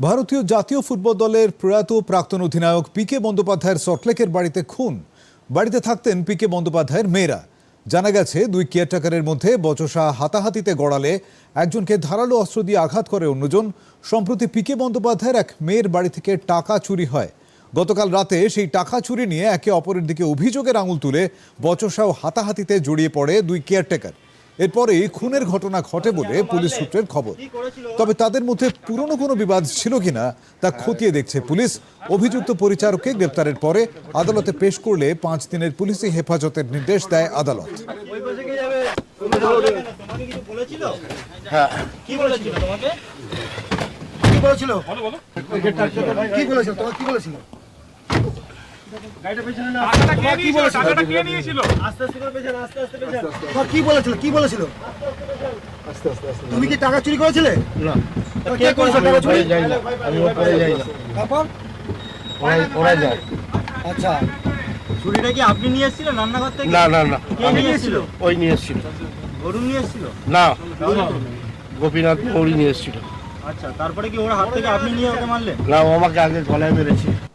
ভারতীয় জাতীয় ফুটবল দলের প্রয়াত প্রাক্তন অধিনায়ক পিকে বন্দ্যোপাধ্যায়ের সটলেকের বাড়িতে খুন। বাড়িতে থাকতেন পিকে বন্দ্যোপাধ্যায়ের মেয়েরা। জানা গেছে, দুই কেয়ারটেকারের মধ্যে বচসা হাতাহাতিতে গড়ালে একজনকে ধারালো অস্ত্র দিয়ে আঘাত করে অন্যজন। সম্প্রতি পিকে বন্দ্যোপাধ্যায়ের এক মেয়ের বাড়ি থেকে টাকা চুরি হয়। গতকাল রাতে সেই টাকা চুরি নিয়ে একে অপরের দিকে অভিযোগের আঙুল তুলে বচসা ও হাতাহাতিতে জড়িয়ে পড়ে দুই কেয়ারটেকার। এরপরেই খুনের ঘটনা ঘটে বলে পুলিশ সূত্রের খবর। তবে তাদের মধ্যে পুরনো কোনো বিবাদ ছিল কিনা তা খতিয়ে দেখছে পুলিশ। অভিযুক্ত পরিচারককে গ্রেপ্তারের পরে আদালতে পেশ করলে পাঁচ দিনের পুলিশি হেফাজতের নির্দেশ দেয় আদালত। তোমাকে কিছু বলেছিল? হ্যাঁ। কি বলেছিল তোমাকে? কি বলেছিল? তুমি কি টাকা চুরি করেছিলে? আচ্ছা। ছুরিটা কি আপনি নিয়ে এসেছিলেন রান্নাঘর থেকে? না না না। কে নিয়ে এসেছিল? ওই নিয়ে এসেছিল। অরুণ নিয়ে এসেছিল? না। গোপীনাথ মৌরি নিয়ে এসেছিল। আচ্ছা তারপরে কি ওর হাত থেকে আপনি নিয়ে ওকে মারলেন? না ও আমাকে আগে গলায় মেরেছে।